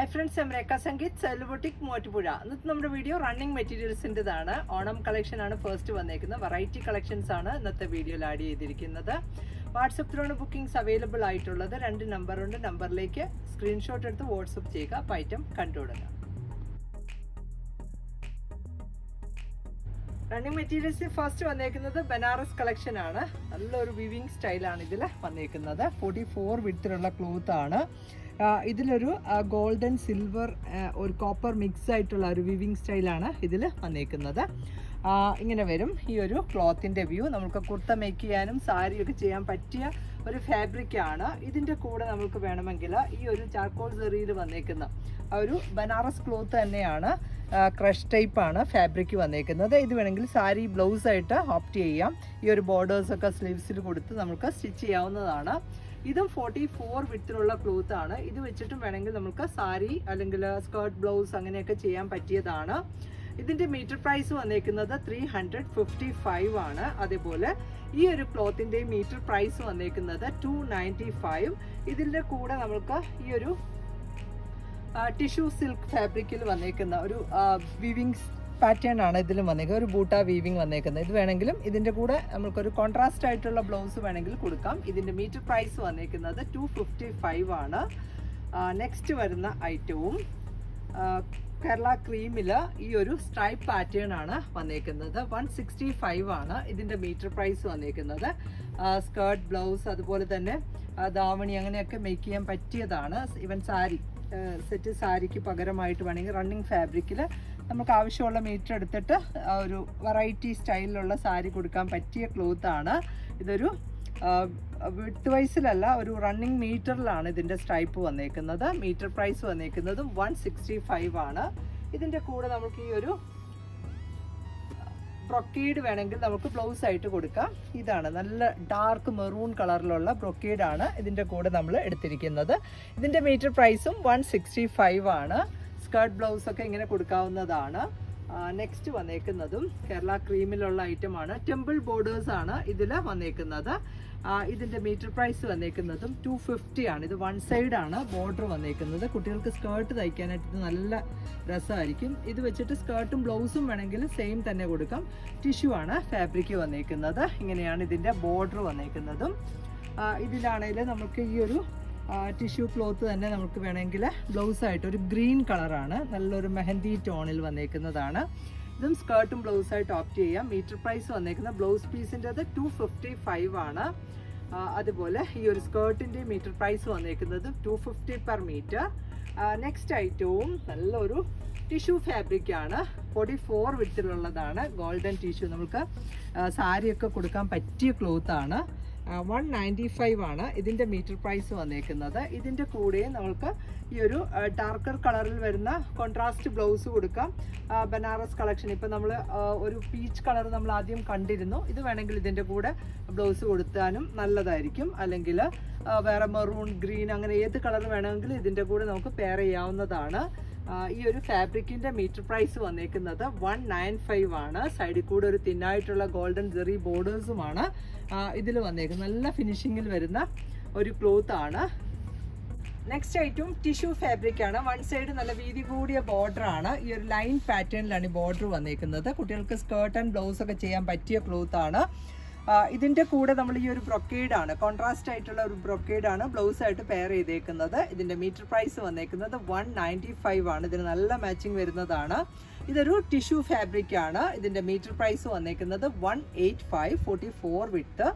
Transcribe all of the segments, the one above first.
Hi friends M Rekha Sangeeth സെൽബോട്ടിക് Muvattupuzha ഇന്നത്തെ നമ്മുടെ video running മെറ്റീരിയൽസിന്റെതാണ് ഓണം കളക്ഷൻ ആണ് ഫസ്റ്റ് വന്നേക്കുന്നത്. വെറൈറ്റി കളക്ഷൻസ് ആണ് ഇന്നത്തെ വീഡിയോയിൽ ആഡ് ചെയ്തിരിക്കുന്നത്. വാട്സപ്പ് ത്രോണ് ബുക്കിംഗ്സ് അവൈലബിൾ ആയിട്ടുള്ളത്. രണ്ട് നമ്പറുണ്ട് നമ്പറിലേക്ക് സ്ക്രീൻഷോട്ട് എടുത്ത് വാട്സപ്പ് ചെയ്യുക. അപ്പോൾ ഐറ്റം കണ്ടുവിടുക. റണ്ണിങ് മെറ്റീരിയൽസ് ഫസ്റ്റ് വന്നേക്കുന്നത് ബനാറസ് കളക്ഷൻ ആണ്. നല്ലൊരു വിവിങ് സ്റ്റൈലാണ് ഇതിൽ വന്നേക്കുന്നത്. ഫോർട്ടി ഫോർ വിഡ്ത്തിലുള്ള ക്ലോത്ത് ആണ്. ഇതിലൊരു ഗോൾഡൻ സിൽവർ ഒരു കോപ്പർ മിക്സ് ആയിട്ടുള്ള ഒരു വിവിങ് സ്റ്റൈലാണ് ഇതിൽ വന്നേക്കുന്നത്. ഇങ്ങനെ വരും. ഈ ഒരു ക്ലോത്തിന്റെ വ്യൂ നമുക്ക് കുർത്ത മേക്ക് ചെയ്യാനും സാരിയൊക്കെ ചെയ്യാൻ പറ്റിയ ഒരു ഫാബ്രിക് ആണ്. ഇതിന്റെ കൂടെ നമുക്ക് വേണമെങ്കിൽ ഈ ഒരു ചാർക്കോൾ സെറിയിൽ വന്നേക്കുന്ന ആ ഒരു ബനാറസ് ക്ലോത്ത് തന്നെയാണ് ക്രഷ് ടൈപ്പ് ആണ് ഫാബ്രിക് വന്നേക്കുന്നത്. ഇത് വേണമെങ്കിൽ സാരി ബ്ലൗസ് ആയിട്ട് ഓപ്റ്റ് ചെയ്യാം. ഈ ഒരു ബോർഡേഴ്സൊക്കെ സ്ലീവ്സിൽ കൊടുത്ത് നമുക്ക് സ്റ്റിച്ച് ചെയ്യാവുന്നതാണ്. ഇതും ഫോർട്ടി ഫോർ വിത്തിലുള്ള ക്ലോത്ത് ആണ്. ഇത് വെച്ചിട്ടും വേണമെങ്കിൽ നമുക്ക് സാരി അല്ലെങ്കിൽ സ്കേർട്ട് ബ്ലൗസ് അങ്ങനെയൊക്കെ ചെയ്യാൻ പറ്റിയതാണ്. ഇതിന്റെ മീറ്റർ പ്രൈസ് വന്നേക്കുന്നത് ത്രീ ഹൺഡ്രഡ് ഫിഫ്റ്റി ഫൈവ് ആണ്. അതേപോലെ ഈ ഒരു ക്ലോത്തിന്റെ മീറ്റർ പ്രൈസ് വന്നേക്കുന്നത് ടു നയന്റി ഫൈവ് ഇതിന്റെ കൂടെ നമുക്ക് ഈ ഒരു ടിഷ്യൂ സിൽക്ക് ഫാബ്രിക്കിൽ വന്നേക്കുന്ന ഒരു വിവിങ് പാറ്റേൺ ആണ് ഇതിലും വന്നേക്കുന്നത്. ഒരു ബൂട്ട വീവിങ് വന്നേക്കുന്നത്. ഇത് വേണമെങ്കിലും ഇതിന്റെ കൂടെ നമുക്കൊരു കോൺട്രാസ്റ്റ് ആയിട്ടുള്ള ബ്ലൗസ് വേണമെങ്കിൽ കൊടുക്കാം. ഇതിന്റെ മീറ്റർ പ്രൈസ് വന്നേക്കുന്നത് ടു ഫിഫ്റ്റി ഫൈവ് ആണ്. നെക്സ്റ്റ് വരുന്ന ഐറ്റവും കേരള ക്രീമിൽ ഈ ഒരു സ്ട്രൈപ്പ് പാറ്റേൺ ആണ് വന്നേക്കുന്നത്. വൺ സിക്സ്റ്റി ഫൈവ് ആണ് ഇതിന്റെ മീറ്റർ പ്രൈസ് വന്നേക്കുന്നത്. സ്കേർട്ട് ബ്ലൗസ് അതുപോലെ തന്നെ ദാവണി അങ്ങനെയൊക്കെ മേക്ക് ചെയ്യാൻ പറ്റിയതാണ്. ഇവൻ സാരി സെറ്റ് സാരിക്ക് പകരമായിട്ട് വേണമെങ്കിൽ റണ്ണിങ് ഫാബ്രിക്കിൽ നമുക്ക് ആവശ്യമുള്ള മീറ്റർ എടുത്തിട്ട് ഒരു വെറൈറ്റി സ്റ്റൈലിലുള്ള സാരി കൊടുക്കാൻ പറ്റിയ ക്ലോത്താണ് ഇതൊരു വിട്ട് വയസ്സിലല്ല ഒരു റണ്ണിങ് മീറ്ററിലാണ് ഇതിന്റെ സ്ട്രൈപ്പ് വന്നേക്കുന്നത്. മീറ്റർ പ്രൈസ് വന്നേക്കുന്നതും വൺ സിക്സ്റ്റി ഫൈവ് ആണ്. ഇതിന്റെ കൂടെ നമുക്ക് ഈ ഒരു ബ്രൊക്കേഡ് വേണമെങ്കിൽ നമുക്ക് ബ്ലൗസ് ആയിട്ട് കൊടുക്കാം. ഇതാണ് നല്ല ഡാർക്ക് മെറൂൺ കളറിലുള്ള ബ്രൊക്കേഡ് ആണ് ഇതിന്റെ കൂടെ നമ്മൾ എടുത്തിരിക്കുന്നത്. ഇതിന്റെ മീറ്റർ പ്രൈസും വൺ സിക്സ്റ്റി ഫൈവ് ആണ്. സ്കേർട്ട് ബ്ലൗസ് ഒക്കെ ഇങ്ങനെ കൊടുക്കാവുന്നതാണ്. നെക്സ്റ്റ് വന്നേക്കുന്നതും കേരള ക്രീമിലുള്ള ഐറ്റമാണ് ടെമ്പിൾ ബോർഡേഴ്സ് ആണ് ഇതിൽ വന്നേക്കുന്നത്. ആ, ഇതിന്റെ മീറ്റർ പ്രൈസ് വന്നേക്കുന്നതും ടു ഫിഫ്റ്റി ആണ്. ഇത് വൺ സൈഡ് ആണ് ബോർഡർ വന്നേക്കുന്നത്. കുട്ടികൾക്ക് സ്കേർട്ട് തയ്ക്കാനായിട്ട് ഇത് നല്ല രസമായിരിക്കും. ഇത് വെച്ചിട്ട് സ്കേർട്ടും ബ്ലൗസും വേണമെങ്കിൽ സെയിം തന്നെ കൊടുക്കാം. ടിഷ്യൂ ആണ് ഫാബ്രിക് വന്നേക്കുന്നത്. ഇങ്ങനെയാണ് ഇതിന്റെ ബോർഡർ വന്നേക്കുന്നതും. ഇതിലാണെങ്കിൽ നമുക്ക് ഈ ഒരു ടിഷ്യൂ ക്ലോത്ത് തന്നെ നമുക്ക് വേണമെങ്കിൽ ബ്ലൗസായിട്ട് ഒരു ഗ്രീൻ കളറാണ് നല്ലൊരു മെഹന്തി ടോണിൽ വന്നേക്കുന്നതാണ്. ഇതും സ്കേർട്ടും ബ്ലൗസായിട്ട് ഓപ്റ്റ് ചെയ്യാം. മീറ്റർ പ്രൈസ് വന്നേക്കുന്ന ബ്ലൗസ് പീസിന്റെത് ടു ഫിഫ്റ്റി ഫൈവ് ആണ്. അതുപോലെ ഈ ഒരു സ്കേർട്ടിന്റെ മീറ്റർ പ്രൈസ് വന്നേക്കുന്നത് two fifty per metre next ഐറ്റവും നല്ലൊരു ടിഷ്യൂ ഫാബ്രിക് ആണ്. ഫോർ വിഡ്ത്തിലുള്ളതാണ് ഗോൾഡൻ ടിഷ്യൂ നമുക്ക് സാരിയൊക്കെ കൊടുക്കാൻ പറ്റിയ ക്ലോത്താണ് വൺ നയന്റി ഫൈവ് ആണ് ഇതിന്റെ മീറ്റർ പ്രൈസ് വന്നേക്കുന്നത്. ഇതിന്റെ കൂടെ നമുക്ക് ഈ ഒരു ഡാർക്കർ കളറിൽ വരുന്ന കോൺട്രാസ്റ്റ് ബ്ലൗസ് കൊടുക്കാം. ബനാറസ് കളക്ഷൻ ഇപ്പം നമ്മൾ ഒരു പീച്ച് കളർ നമ്മൾ ആദ്യം കണ്ടിരുന്നു. ഇത് വേണമെങ്കിൽ ഇതിന്റെ കൂടെ ബ്ലൗസ് കൊടുത്താനും നല്ലതായിരിക്കും. അല്ലെങ്കിൽ വേറെ മെറൂൺ ഗ്രീൻ അങ്ങനെ ഏത് കളർ വേണമെങ്കിലും ഇതിന്റെ കൂടെ നമുക്ക് പെയർ ചെയ്യാവുന്നതാണ്. ഈ ഒരു ഫാബ്രിക്കിന്റെ മീറ്റർ പ്രൈസ് വന്നേക്കുന്നത് വൺ നയൻ ഫൈവ് ആണ്. സൈഡിൽ കൂടെ ഒരു തിന്നായിട്ടുള്ള ഗോൾഡൻ ജെറി ബോർഡേഴ്സുമാണ് ഇതിൽ വന്നേക്കുന്നത്. നല്ല ഫിനിഷിങ്ങിൽ വരുന്ന ഒരു ക്ലോത്ത് ആണ്. നെക്സ്റ്റ് ഐറ്റം ടിഷ്യൂ ഫാബ്രിക് ആണ്. വൺ സൈഡ് നല്ല വീതി കൂടിയ ബോർഡർ ആണ്. ഈ ഒരു ലൈൻ പാറ്റേണിലാണ് ഈ ബോർഡർ വന്നേക്കുന്നത്. കുട്ടികൾക്ക് സ്കേർട്ട് ആൻഡ് ബ്ലൗസ് ഒക്കെ ചെയ്യാൻ പറ്റിയ ക്ലോത്ത് ആണ്. ആ, ഇതിന്റെ കൂടെ നമ്മൾ ഈ ഒരു ബ്രൊക്കേഡ് ആണ് കോൺട്രാസ്റ്റ് ആയിട്ടുള്ള ഒരു ബ്രൊക്കേഡ് ആണ് ബ്ലൗസ് ആയിട്ട് പെയർ ചെയ്തേക്കുന്നത്. ഇതിന്റെ മീറ്റർ പ്രൈസ് വന്നേക്കുന്നത് വൺ നയന്റി ഫൈവ് ആണ്. ഇതിന് നല്ല മാച്ചിങ് വരുന്നതാണ്. ഇതൊരു ടിഷ്യൂ ഫാബ്രിക് ആണ്. ഇതിന്റെ മീറ്റർ പ്രൈസ് വന്നേക്കുന്നത് one eight five forty four width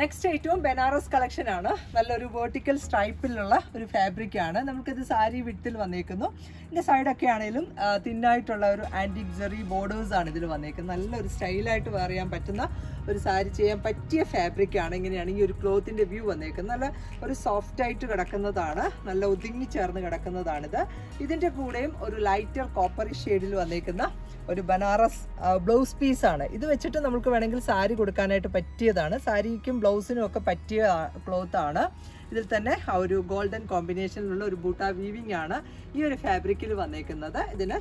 next ഏറ്റവും ബനാറസ് കളക്ഷൻ ആണ്. നല്ലൊരു വേർട്ടിക്കൽ സ്ട്രൈപ്പിലുള്ള ഒരു ഫാബ്രിക് ആണ്. നമുക്കിത് സാരി വിട്ടിൽ വന്നേക്കുന്നു. ഇതിന്റെ സൈഡൊക്കെ ആണെങ്കിലും തിന്നായിട്ടുള്ള ഒരു ആന്റിക് ജെറി ബോർഡേഴ്സ് ആണ് ഇതിൽ വന്നേക്കുന്നത്. നല്ലൊരു സ്റ്റൈലായിട്ട് ചെയ്യാൻ പറ്റുന്ന ഒരു സാരി ചെയ്യാൻ പറ്റിയ ഫാബ്രിക് ആണ് ഇങ്ങനെയാണ് ഈ ഒരു ക്ലോത്തിന്റെ വ്യൂ വന്നേക്കുന്നത്. നല്ല ഒരു സോഫ്റ്റ് ആയിട്ട് കിടക്കുന്നതാണ്. നല്ല ഒതുങ്ങി ചേർന്ന് കിടക്കുന്നതാണിത്. ഇതിന്റെ കൂടെയും ഒരു ലൈറ്റർ കോപ്പറി ഷെയ്ഡിൽ വന്നേക്കുന്ന ഒരു ബനാറസ് ബ്ലൗസ് പീസ് ആണ്. ഇത് വെച്ചിട്ട് നമുക്ക് വേണമെങ്കിൽ സാരി കൊടുക്കാനായിട്ട് പറ്റിയതാണ്. സാരിക്കും ബ്ലൗസിനും ഒക്കെ പറ്റിയ ക്ലോത്ത് ആണ്. ഇതിൽ തന്നെ ആ ഒരു ഗോൾഡൻ കോമ്പിനേഷനിലുള്ള ഒരു ബൂട്ടാ വീവിംഗ് ആണ് ഈ ഒരു ഫാബ്രിക്കിൽ വന്നേക്കുന്നത്. ഇതിന്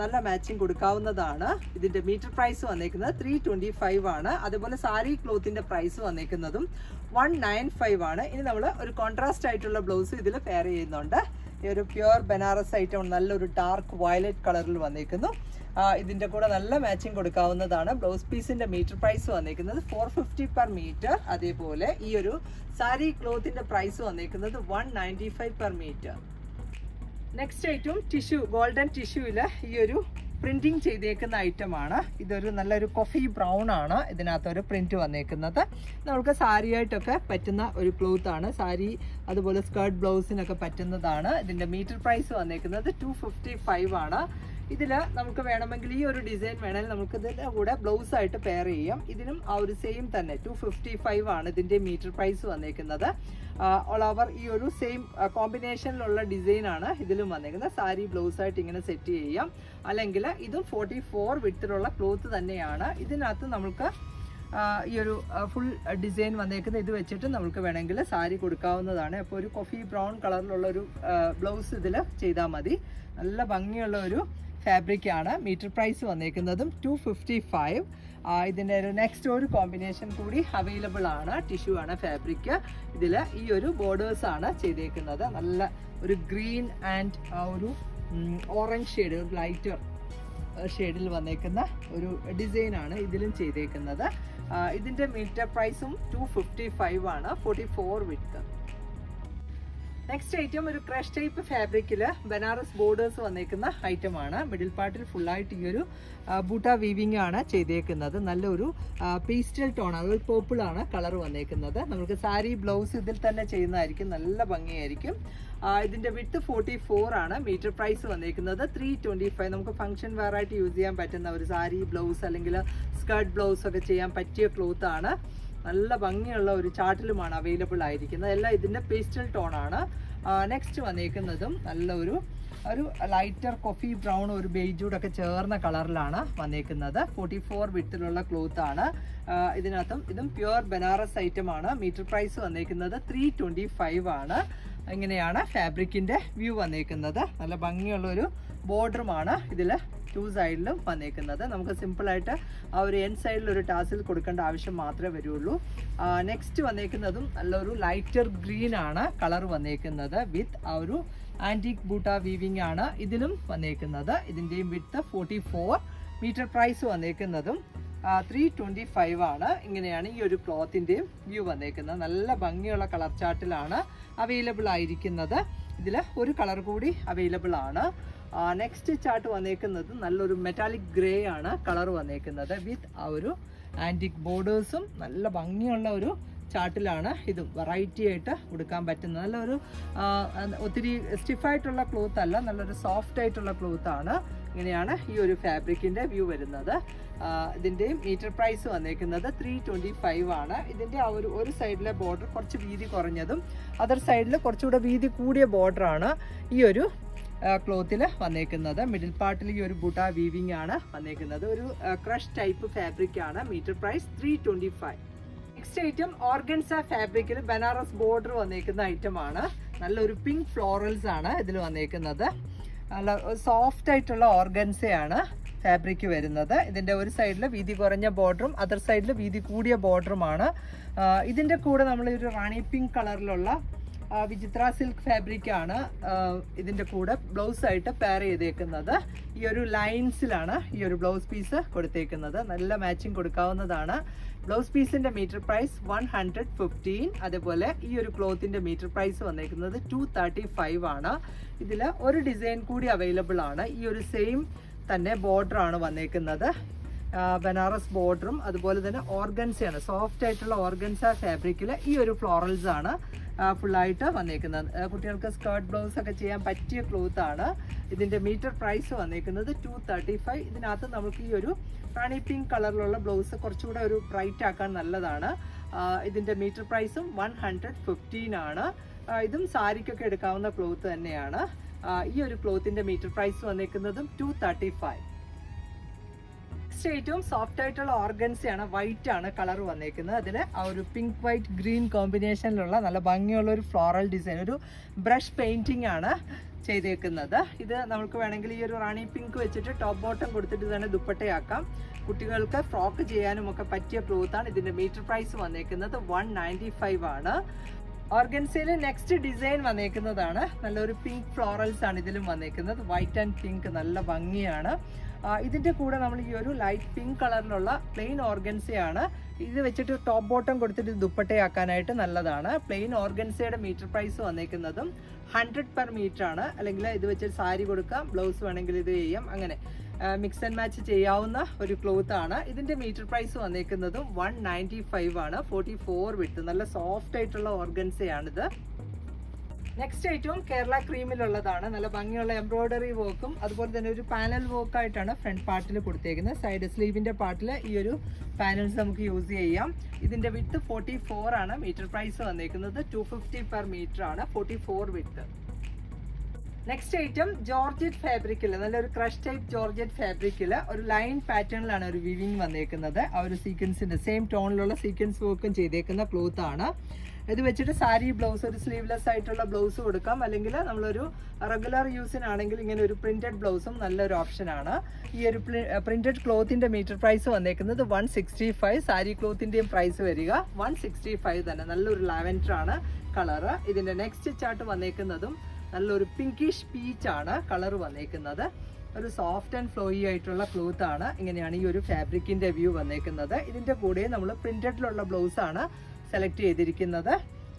നല്ല മാച്ചിങ് കൊടുക്കാവുന്നതാണ്. ഇതിന്റെ മീറ്റർ പ്രൈസ് വന്നേക്കുന്നത് ത്രീ ട്വന്റി ഫൈവ് ആണ്. അതുപോലെ സാരി ക്ലോത്തിന്റെ പ്രൈസ് വന്നേക്കുന്നതും വൺ നയൻ ഫൈവ് ആണ്. ഇനി നമ്മൾ ഒരു കോൺട്രാസ്റ്റ് ആയിട്ടുള്ള ബ്ലൗസ് ഇതിൽ പെയർ ചെയ്യുന്നുണ്ട്. ഈ ഒരു പ്യുവർ ബനാറസ് ഐറ്റം നല്ലൊരു ഡാർക്ക് വയലറ്റ് കളറിൽ വന്നേക്കുന്നു. ഇതിന്റെ കൂടെ നല്ല മാച്ചിങ് കൊടുക്കാവുന്നതാണ്. ബ്ലൗസ് പീസിന്റെ മീറ്റർ പ്രൈസ് വന്നേക്കുന്നത് ഫോർ ഫിഫ്റ്റി പെർ മീറ്റർ അതേപോലെ ഈ ഒരു സാരി ക്ലോത്തിന്റെ പ്രൈസ് വന്നേക്കുന്നത് one ninety five per metre next item tissue golden ടിഷ്യൂൽ ഈ ഒരു പ്രിന്റിങ് ചെയ്തേക്കുന്ന ഐറ്റം ആണ്. ഇതൊരു നല്ലൊരു കൊഫി ബ്രൗൺ ആണ് ഇതിനകത്ത് ഒരു പ്രിന്റ് വന്നേക്കുന്നത് നമുക്ക് സാരിയായിട്ടൊക്കെ പറ്റുന്ന ഒരു ക്ലോത്ത് ആണ്. സാരി അതുപോലെ സ്കേർട്ട് ബ്ലൗസിനൊക്കെ പറ്റുന്നതാണ്. ഇതിന്റെ മീറ്റർ പ്രൈസ് വന്നേക്കുന്നത് ടു ആണ്. ഇതിൽ നമുക്ക് വേണമെങ്കിൽ ഈ ഒരു ഡിസൈൻ വേണമെങ്കിൽ നമുക്ക് ഇതിന്റെ കൂടെ ബ്ലൗസ് ആയിട്ട് പെയർ ചെയ്യാം. ഇതിനും ആ ഒരു സെയിം തന്നെ ടു ഫിഫ്റ്റി ഫൈവ് ആണ് ഇതിന്റെ മീറ്റർ പ്രൈസ് വന്നേക്കുന്നത്. ഓൾ ഓവർ ഈ ഒരു സെയിം കോമ്പിനേഷനിലുള്ള ഡിസൈൻ ആണ് ഇതിലും വന്നേക്കുന്നത്. സാരി ബ്ലൗസ് ആയിട്ട് ഇങ്ങനെ സെറ്റ് ചെയ്യാം. അല്ലെങ്കിൽ ഇതും ഫോർട്ടി ഫോർ വിട്ടിലുള്ള ക്ലോത്ത് തന്നെയാണ്. ഇതിനകത്ത് നമുക്ക് ഈ ഒരു ഫുൾ ഡിസൈൻ വന്നേക്കുന്ന ഇത് വെച്ചിട്ട് നമുക്ക് വേണമെങ്കിൽ സാരി കൊടുക്കാവുന്നതാണ്. അപ്പോൾ ഒരു കോഫി ബ്രൗൺ കളറിലുള്ള ഒരു ബ്ലൗസ് ഇതിൽ ചെയ്താൽ മതി. നല്ല ഭംഗിയുള്ള ഒരു ഫാബ്രിക് ആണ് മീറ്റർ പ്രൈസ് വന്നേക്കുന്നതും ടു ഫിഫ്റ്റി ഫൈവ് ഇതിന്റെ ഒരു നെക്സ്റ്റ് ഒരു കോമ്പിനേഷൻ കൂടി അവൈലബിൾ ആണ്. ടിഷ്യൂ ആണ് ഫാബ്രിക് ഇതിൽ ഈ ഒരു ബോർഡേഴ്സ് ആണ് ചെയ്തേക്കുന്നത്. നല്ല ഒരു ഗ്രീൻ ആൻഡ് ഒരു ഓറഞ്ച് ഷെയ്ഡ് ലൈറ്റർ ഷെയ്ഡിൽ വന്നേക്കുന്ന ഒരു ഡിസൈൻ ആണ് ഇതിലും ചെയ്തേക്കുന്നത്. ഇതിന്റെ മീറ്റർ പ്രൈസും ടു ഫിഫ്റ്റി ഫൈവ് ആണ്. Forty four width next item ഒരു ക്രഷ് ടൈപ്പ് ഫാബ്രിക്കിൽ ബനാറസ് ബോർഡേഴ്സ് വന്നേക്കുന്ന ആണ്. മിഡിൽ പാർട്ടിൽ ഫുള്ളായിട്ട് ഈ ഒരു ബൂട്ട വീവിംഗ് ആണ് ചെയ്തേക്കുന്നത്. നല്ലൊരു പേസ്റ്റൽ ടോൺ അതായത് പേർപ്പിൾ ആണ് കളർ വന്നേക്കുന്നത്. നമുക്ക് സാരി ബ്ലൗസ് ഇതിൽ തന്നെ ചെയ്യുന്നതായിരിക്കും. നല്ല ഭംഗിയായിരിക്കും. ഇതിന്റെ വിട്ട് ഫോർട്ടി ഫോർ ആണ്. മീറ്റർ പ്രൈസ് വന്നേക്കുന്നത് ത്രീ ട്വന്റി ഫൈവ് നമുക്ക് ഫംഗ്ഷൻ വെയർ ആയിട്ട് യൂസ് ചെയ്യാൻ പറ്റുന്ന ഒരു സാരി ബ്ലൗസ് അല്ലെങ്കിൽ സ്കർട്ട് ബ്ലൗസ് ഒക്കെ ചെയ്യാൻ പറ്റിയ ക്ലോത്ത് ആണ്. നല്ല ഭംഗിയുള്ള ഒരു ചാട്ടിലുമാണ് അവൈലബിൾ ആയിരിക്കുന്നത്. എല്ലാം ഇതിന്റെ പേസ്റ്റൽ ടോൺ ആണ്. നെക്സ്റ്റ് വന്നേക്കുന്നതും നല്ല ഒരു ഒരു ലൈറ്റർ കോഫി ബ്രൗൺ ഒരു ബെയ്ജൂഡ് ഒക്കെ ചേർന്ന കളറിലാണ് വന്നേക്കുന്നത്. ഫോർട്ടി ഫോർ വിട്ടിലുള്ള ക്ലോത്ത് ആണ് ഇതിനകത്തും ഇതും പ്യുവർ ബനാറസ് ഐറ്റം ആണ്. മീറ്റർ പ്രൈസ് വന്നേക്കുന്നത് ത്രീ ട്വന്റി ഫൈവ് ആണ്. ഇങ്ങനെയാണ് ഫാബ്രിക്കിന്റെ വ്യൂ വന്നേക്കുന്നത്. നല്ല ഭംഗിയുള്ള ഒരു ബോർഡറുമാണ് ഇതിൽ ടു സൈഡിലും വന്നേക്കുന്നത്. നമുക്ക് സിമ്പിളായിട്ട് ആ ഒരു എൻ സൈഡിൽ ഒരു ടാസിൽ കൊടുക്കേണ്ട ആവശ്യം മാത്രമേ വരുള്ളൂ. നെക്സ്റ്റ് വന്നേക്കുന്നതും നല്ലൊരു ലൈറ്റർ ഗ്രീൻ ആണ് കളർ വന്നേക്കുന്നത് വിത്ത് ആ ഒരു ആന്റിക് ബൂട്ട വീവിംഗ് ആണ് ഇതിലും വന്നേക്കുന്നത്. ഇതിന്റെയും width forty four metre price വന്നേക്കുന്നതും three twenty five ആണ്. ഇങ്ങനെയാണ് ഈ ഒരു ക്ലോത്തിന്റെയും വ്യൂ വന്നേക്കുന്നത്. നല്ല ഭംഗിയുള്ള കളർ ചാർട്ടിലാണ് അവൈലബിൾ ആയിരിക്കുന്നത്. ഇതിൽ ഒരു കളർ കൂടി അവൈലബിൾ ആണ്. നെക്സ്റ്റ് ചാർട്ട് വന്നേക്കുന്നത് നല്ലൊരു മെറ്റാലിക് ഗ്രേ ആണ് കളർ വന്നേക്കുന്നത് വിത്ത് ആ ഒരു ആന്റിക് ബോർഡേഴ്സും നല്ല ഭംഗിയുള്ള ഒരു ചാർട്ടിലാണ് ഇത് വെറൈറ്റി ആയിട്ട് കൊടുക്കാൻ പറ്റുന്നത്. നല്ലൊരു ഒത്തിരി സ്റ്റിഫായിട്ടുള്ള ക്ലോത്ത് അല്ല നല്ലൊരു സോഫ്റ്റ് ആയിട്ടുള്ള ക്ലോത്ത് ആണ്. ഇങ്ങനെയാണ് ഈ ഒരു ഫാബ്രിക്കിന്റെ വ്യൂ വരുന്നത്. ഇതിന്റെയും മീറ്റർ പ്രൈസ് വന്നേക്കുന്നത് ത്രീ ട്വന്റി ഫൈവ് ആണ്. ഇതിന്റെ ആ ഒരു ഒരു സൈഡിലെ ബോർഡർ കുറച്ച് വീതി കുറഞ്ഞതും അതർ സൈഡിൽ കുറച്ചുകൂടെ വീതി കൂടിയ ബോർഡർ ആണ് ഈ ഒരു ക്ലോത്തിൽ വന്നേക്കുന്നത്. മിഡിൽ പാർട്ടിൽ ഈ ഒരു ബുട്ട വീവിംഗ് ആണ് വന്നേക്കുന്നത്. ഒരു ക്രഷ് ടൈപ്പ് ഫാബ്രിക് ആണ്. Metre price three twenty five next item organza ഫാബ്രിക്കിൽ ബനാറസ് ബോർഡർ വന്നേക്കുന്ന ഐറ്റം ആണ്. നല്ലൊരു പിങ്ക് ഫ്ലോറൽസ് ആണ് ഇതിൽ വന്നേക്കുന്നത്. നല്ല സോഫ്റ്റ് ആയിട്ടുള്ള ഓർഗൻസയാണ് ഫാബ്രിക് വരുന്നത്. ഇതിന്റെ ഒരു സൈഡിൽ വീതി കുറഞ്ഞ ബോർഡറും അതർ സൈഡിൽ വീതി കൂടിയ ബോർഡറുമാണ് ഇതിന്റെ കൂടെ നമ്മൾ ഒരു റാണി പിങ്ക് കളറിലുള്ള വിചിത്ര സിൽക്ക് ഫാബ്രിക് ആണ് ആ, ഇതിന്റെ കൂടെ ബ്ലൗസ് ആയിട്ട് പെയർ ചെയ്തേക്കുന്നത്. ഈ ഒരു ലൈൻസിലാണ് ഈ ഒരു ബ്ലൗസ് പീസ് കൊടുത്തേക്കുന്നത്. നല്ല മാച്ചിങ് കൊടുക്കാവുന്നതാണ്. ബ്ലൗസ് പീസിന്റെ metre price one hundred fifteen. അതേപോലെ ഈ ഒരു ക്ലോത്തിന്റെ മീറ്റർ പ്രൈസ് വന്നേക്കുന്നത് ടു തേർട്ടി ഫൈവ് ആണ്. ഇതിൽ ഒരു ഡിസൈൻ കൂടി അവൈലബിൾ ആണ്. ഈ ഒരു സെയിം തന്നെ ബോർഡർ ആണ് വന്നേക്കുന്നത്. ബനാറസ് ബോർഡറും അതുപോലെ തന്നെ ഓർഗൻസയാണ് സോഫ്റ്റ് ആയിട്ടുള്ള ഓർഗൻസ ഫാബ്രിക്കിൽ ഈ ഒരു ഫ്ലോറൽസ് ആണ്. ഫുള്ളായിട്ട് വന്നേക്കുന്നത്. കുട്ടികൾക്ക് സ്കേർട്ട് ബ്ലൗസ് ഒക്കെ ചെയ്യാൻ പറ്റിയ ക്ലോത്ത് ആണ്. ഇതിന്റെ മീറ്റർ പ്രൈസ് വന്നേക്കുന്നത് ടു തേർട്ടി ഫൈവ് ഇതിനകത്ത് നമുക്ക് ഈ ഒരു റാണി പിങ്ക് കളറിലുള്ള ബ്ലൗസ് കുറച്ചുകൂടെ ഒരു ബ്രൈറ്റ് ആക്കാൻ നല്ലതാണ്. ഇതിന്റെ മീറ്റർ പ്രൈസും വൺ ഹൺഡ്രഡ് ഫിഫ്റ്റീൻ ആണ്. ഇതും സാരിക്കൊക്കെ എടുക്കാവുന്ന ക്ലോത്ത് തന്നെയാണ്. ഈ ഒരു ക്ലോത്തിന്റെ മീറ്റർ പ്രൈസ് വന്നേക്കുന്നതും ടു തേർട്ടി ഫൈവ് നെക്സ്റ്റ് ഏറ്റവും സോഫ്റ്റ് ആയിട്ടുള്ള ഓർഗൻസിയാണ് വൈറ്റ് ആണ് കളർ വന്നേക്കുന്നത്. അതിൽ ആ ഒരു പിങ്ക് വൈറ്റ് ഗ്രീൻ കോമ്പിനേഷനിലുള്ള നല്ല ഭംഗിയുള്ള ഒരു ഫ്ലോറൽ ഡിസൈൻ ഒരു ബ്രഷ് പെയിന്റിംഗ് ആണ് ചെയ്തേക്കുന്നത്. ഇത് നമുക്ക് വേണമെങ്കിൽ ഈ ഒരു റാണി പിങ്ക് വെച്ചിട്ട് ടോപ്പ് ബോട്ടം കൊടുത്തിട്ട് തന്നെ ദുപ്പട്ടയാക്കാം. കുട്ടികൾക്ക് ഫ്രോക്ക് ചെയ്യാനും ഒക്കെ പറ്റിയ ക്ലോത്താണ് ഇതിന്റെ മീറ്റർ പ്രൈസ് വന്നേക്കുന്നത്. വൺ ആണ്. ഓർഗൻസയിൽ നെക്സ്റ്റ് ഡിസൈൻ വന്നേക്കുന്നതാണ്. നല്ലൊരു പിങ്ക് ഫ്ലോറൽസ് ആണ് ഇതിലും വന്നേക്കുന്നത്. വൈറ്റ് ആൻഡ് പിങ്ക് നല്ല ഭംഗിയാണ്. ഇതിന്റെ കൂടെ നമ്മൾ ഈ ഒരു ലൈറ്റ് പിങ്ക് കളറിലുള്ള പ്ലെയിൻ ഓർഗൻസയാണ്. ഇത് വെച്ചിട്ട് ടോപ്പ് ബോട്ടം കൊടുത്തിട്ട് ദുപ്പട്ടയാക്കാനായിട്ട് നല്ലതാണ്. പ്ലെയിൻ ഓർഗൻസയുടെ മീറ്റർ പ്രൈസ് വന്നേക്കുന്നതും ഹൺഡ്രഡ് പെർ മീറ്റർ ആണ്. അല്ലെങ്കിൽ ഇത് വെച്ചിട്ട് സാരി കൊടുക്കാം ബ്ലൗസ് വേണമെങ്കിൽ ഇത് ചെയ്യാം അങ്ങനെ. മിക്സ് ആൻഡ് മാച്ച് ചെയ്യാവുന്ന ഒരു ക്ലോത്ത് ആണ്. ഇതിന്റെ മീറ്റർ പ്രൈസ് വന്നേക്കുന്നതും വൺ നയന്റി ഫൈവ് ആണ്. ഫോർട്ടി ഫോർ വിട്ട് നല്ല സോഫ്റ്റ് ആയിട്ടുള്ള ഓർഗൻസയാണിത് നെക്സ്റ്റ് ഐറ്റവും കേരള ക്രീമിലുള്ളതാണ് നല്ല ഭംഗിയുള്ള എംബ്രോയ്ഡറി വർക്കും അതുപോലെ തന്നെ ഒരു പാനൽ വർക്ക് ആയിട്ടാണ് ഫ്രണ്ട് പാർട്ടിൽ കൊടുത്തേക്കുന്നത്. സൈഡ് സ്ലീവിന്റെ പാർട്ടിൽ ഈ ഒരു പാനൽസ് നമുക്ക് യൂസ് ചെയ്യാം. ഇതിന്റെ വിത്ത് ഫോർട്ടി ഫോർ ആണ്. മീറ്റർ പ്രൈസ് വന്നേക്കുന്നത് ടു ഫിഫ്റ്റി പെർ മീറ്റർ ആണ്. Forty four width next item georgette ഫാബ്രിക്കിൽ നല്ലൊരു ക്രഷ് ടൈപ്പ് ജോർജറ്റ് ഫാബ്രിക്കിൽ ഒരു ലൈൻ പാറ്റേണിലാണ് ഒരു വിവിങ് വന്നേക്കുന്നത്. ആ ഒരു സീക്വൻസിന്റെ സെയിം ടോണിലുള്ള സീക്വൻസ് വർക്കും ചെയ്തേക്കുന്ന ക്ലോത്ത് ആണ്. ഇത് വെച്ചിട്ട് സാരി ബ്ലൗസ് ഒരു സ്ലീവ്ലെസ് ആയിട്ടുള്ള ബ്ലൗസ് കൊടുക്കാം. അല്ലെങ്കിൽ നമ്മളൊരു റെഗുലർ യൂസിനാണെങ്കിൽ ഇങ്ങനെ ഒരു പ്രിന്റഡ് ബ്ലൗസും നല്ലൊരു ഓപ്ഷനാണ് ഈ ഒരു പ്രിന്റഡ് ക്ലോത്തിന്റെ മീറ്റർ പ്രൈസ് വന്നേക്കുന്നത് വൺ സിക്സ്റ്റി ഫൈവ് സാരി ക്ലോത്തിന്റെയും പ്രൈസ് വരിക വൺ സിക്സ്റ്റി ഫൈവ് തന്നെ. നല്ലൊരു ലാവൻഡർ ആണ് കളറ് ഇതിന്റെ നെക്സ്റ്റ് ചാർട്ട് വന്നേക്കുന്നതും നല്ലൊരു പിങ്കിഷ് പീച്ച് ആണ് കളർ വന്നേക്കുന്നത്. ഒരു സോഫ്റ്റ് ആൻഡ് ഫ്ലോയി ആയിട്ടുള്ള ക്ലോത്ത് ആണ് ഇങ്ങനെയാണ് ഈ ഒരു ഫാബ്രിക്കിന്റെ വ്യൂ വന്നേക്കുന്നത്. ഇതിന്റെ കൂടെ നമ്മൾ പ്രിന്റഡിലുള്ള ബ്ലൗസ് ആണ് സെലക്ട് ചെയ്തിരിക്കുന്നത്.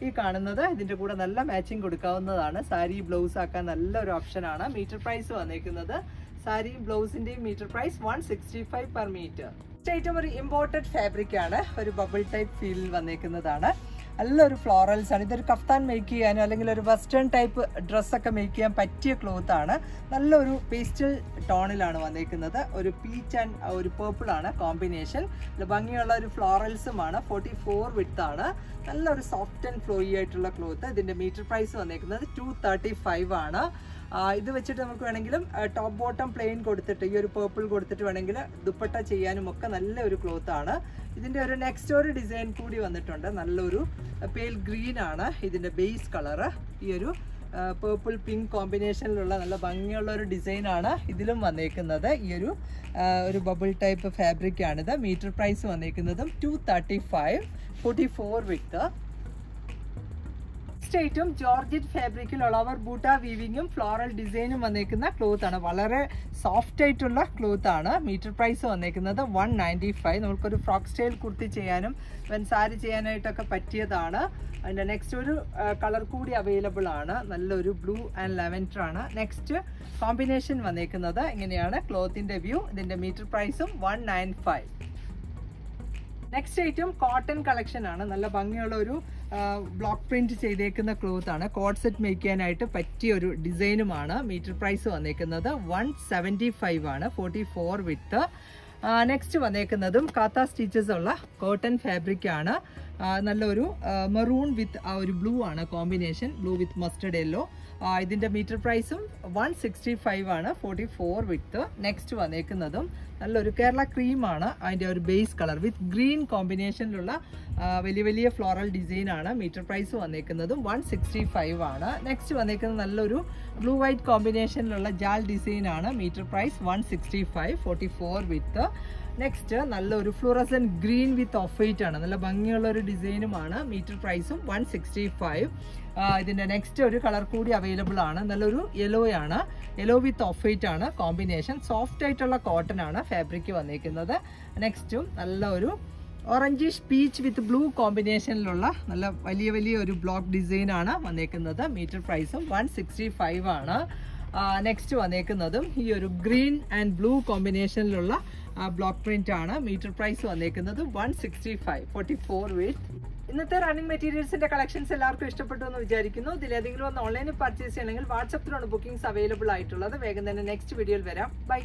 ഈ കാണുന്നത് ഇതിന്റെ കൂടെ നല്ല മാച്ചിങ് കൊടുക്കാവുന്നതാണ്. സാരി ബ്ലൗസ് ആക്കാൻ നല്ലൊരു ഓപ്ഷൻ ആണ്. മീറ്റർ പ്രൈസ് വന്നേക്കുന്നത്. സാരിയും ബ്ലൗസിന്റെയും metre price one sixty five per metre item ഒരു ഇമ്പോർട്ടഡ് ഫാബ്രിക് ആണ്. ഒരു ബബിൾ ടൈപ്പ് ഫീലിൽ വന്നേക്കുന്നതാണ്. നല്ലൊരു ഫ്ലോറൽസ് ആണ്. ഇതൊരു കഫ്താൻ മേക്ക് ചെയ്യാനോ അല്ലെങ്കിൽ ഒരു വെസ്റ്റേൺ ടൈപ്പ് ഡ്രസ്സൊക്കെ മേക്ക് ചെയ്യാൻ പറ്റിയ ക്ലോത്ത് ആണ്. നല്ലൊരു പേസ്റ്റൽ ടോണിലാണ് വന്നിരിക്കുന്നത്. ഒരു പീച്ച് ആൻഡ് ഒരു പേർപ്പിൾ ആണ് കോമ്പിനേഷൻ ഭംഗിയുള്ള ഒരു ഫ്ലോറൽസുമാണ് ഫോർട്ടി ഫോർ വിത്ത് ആണ്. നല്ലൊരു സോഫ്റ്റ് ആൻഡ് ഫ്ലോയി ആയിട്ടുള്ള ക്ലോത്ത് ഇതിന്റെ മീറ്റർ പ്രൈസ് വന്നിരിക്കുന്നത് ടു തേർട്ടി ഫൈവ് ആണ്. ഇത് വെച്ചിട്ട് നമുക്ക് വേണമെങ്കിലും ടോപ്പ് ബോട്ടം പ്ലെയിൻ കൊടുത്തിട്ട് ഈ ഒരു പേർപ്പിൾ കൊടുത്തിട്ട് വേണമെങ്കിൽ ദുപ്പട്ട ചെയ്യാനും ഒക്കെ നല്ല ഒരു ക്ലോത്ത് ആണ്. ഇതിന്റെ ഒരു നെക്സ്റ്റ് ഒരു ഡിസൈൻ കൂടി വന്നിട്ടുണ്ട്. നല്ലൊരു പേൽ ഗ്രീൻ ആണ്. ഇതിന്റെ ബേസ് കളറ് ഈ ഒരു പേർപ്പിൾ പിങ്ക് കോമ്പിനേഷനിലുള്ള നല്ല ഭംഗിയുള്ള ഒരു ഡിസൈൻ ആണ് ഇതിലും വന്നേക്കുന്നത്. ഈ ഒരു ഒരു ബബിൾ ടൈപ്പ് ഫാബ്രിക് ആണിത്. Metre price വന്നേക്കുന്നതും two thirty five forty four width item georgette ഫാബ്രിക്കിലുള്ള അവർ ബൂട്ട വീവിങ്ങും ഫ്ലോറൽ ഡിസൈനും വന്നേക്കുന്ന ക്ലോത്ത് ആണ്. വളരെ സോഫ്റ്റ് ആയിട്ടുള്ള ക്ലോത്ത് ആണ്. മീറ്റർ പ്രൈസ് വന്നേക്കുന്നത് വൺ നയന്റി ഫൈവ് നമുക്കൊരു ഫ്രോക്ക് സ്റ്റൈൽ കുർത്തി ചെയ്യാനും വെൻ സാരി ചെയ്യാനായിട്ടൊക്കെ പറ്റിയതാണ്. അതിന്റെ നെക്സ്റ്റ് ഒരു കളർ കൂടി അവൈലബിൾ ആണ്. നല്ലൊരു ബ്ലൂ ആൻഡ് ലെവന്റർ ആണ്. നെക്സ്റ്റ് കോമ്പിനേഷൻ വന്നേക്കുന്നത് ഇങ്ങനെയാണ്. ക്ലോത്തിന്റെ വ്യൂ ഇതിന്റെ മീറ്റർ പ്രൈസും one nine five next item cotton collection ആണ്. നല്ല ഭംഗിയുള്ള ഒരു ബ്ലോക്ക് പ്രിന്റ് ചെയ്തേക്കുന്ന ക്ലോത്ത് ആണ്. കോഡ് സെറ്റ് മേക്കാനായിട്ട് പറ്റിയ ഒരു ഡിസൈനുമാണ് മീറ്റർ പ്രൈസ് വന്നേക്കുന്നത്. വൺ സെവന്റി ഫൈവ് ആണ് ഫോർട്ടി ഫോർ വിത്ത് നെക്സ്റ്റ് വന്നേക്കുന്നതും കാത്ത സ്റ്റിച്ചസ് ഉള്ള കോട്ടൺ ഫാബ്രിക് ആണ്. നല്ലൊരു മെറൂൺ വിത്ത് ആ ഒരു ബ്ലൂ ആണ് combination blue with mustard yellow ഇതിന്റെ മീറ്റർ പ്രൈസും വൺ സിക്സ്റ്റി ഫൈവ് ആണ് ഫോർട്ടി ഫോർ വിത്ത് നെക്സ്റ്റ് വന്നേക്കുന്നതും നല്ലൊരു കേരള ക്രീമാണ് അതിന്റെ ഒരു ബേസ് കളർ വിത്ത് ഗ്രീൻ കോമ്പിനേഷനിലുള്ള വലിയ വലിയ ഫ്ലോറൽ ഡിസൈൻ ആണ് മീറ്റർ പ്രൈസ് വന്നേക്കുന്നതും വൺ സിക്സ്റ്റി ഫൈവ് ആണ്. നെക്സ്റ്റ് വന്നേക്കുന്നത് നല്ലൊരു ബ്ലൂ വൈറ്റ് കോമ്പിനേഷനിലുള്ള ജാൽ ഡിസൈൻ ആണ് metre price one sixty five forty four width next നല്ലൊരു fluorescent green with off white ആണ്. നല്ല ഭംഗിയുള്ള ഒരു ഡിസൈനുമാണ്. മീറ്റർ പ്രൈസും വൺ സിക്സ്റ്റി ഫൈവ് ഇതിന്റെ നെക്സ്റ്റ് ഒരു കളർ കൂടി അവൈലബിൾ ആണ്. നല്ലൊരു യെല്ലോ ആണ്. യെല്ലോ വിത്ത് ഓഫ് വൈറ്റ് ആണ്. കോമ്പിനേഷൻ സോഫ്റ്റ് ആയിട്ടുള്ള കോട്ടൺ ആണ് ഫാബ്രിക് വന്നിരിക്കുന്നത് നെക്സ്റ്റും നല്ല ഒരു ഓറഞ്ചിഷ് പീച്ച് വിത്ത് ബ്ലൂ കോമ്പിനേഷനിലുള്ള നല്ല വലിയ വലിയ ഒരു ബ്ലോക്ക് ഡിസൈൻ ആണ് വന്നേക്കുന്നത്. മീറ്റർ പ്രൈസും വൺ സിക്സ്റ്റി ഫൈവ് ആണ്. നെക്സ്റ്റ് വന്നേക്കുന്നതും ഈ ഒരു ഗ്രീൻ ആൻഡ് ബ്ലൂ കോമ്പിനേഷനിലുള്ള ബ്ലോക്ക് പ്രിന്റ് ആണ്. മീറ്റർ പ്രൈസ് വന്നേക്കുന്നത് one sixty five forty four width ഇന്നത്തെ റണ്ണിംഗ് മെറ്റീരിയൽസിന്റെ കളക്ഷൻസ് എല്ലാവർക്കും ഇഷ്ടപ്പെട്ടു എന്ന് വിചാരിക്കുന്നു. ഇതിലേതെങ്കിലും ഒന്ന് ഓൺലൈനിൽ പർച്ചേസ് ചെയ്യണമെങ്കിൽ വാട്സപ്പിലാണ് ബുക്കിംഗ്സ് അവൈലബിൾ ആയിട്ടുള്ളത്. വേഗം തന്നെ നെക്സ്റ്റ് വീഡിയോയിൽ വരാം. ബൈ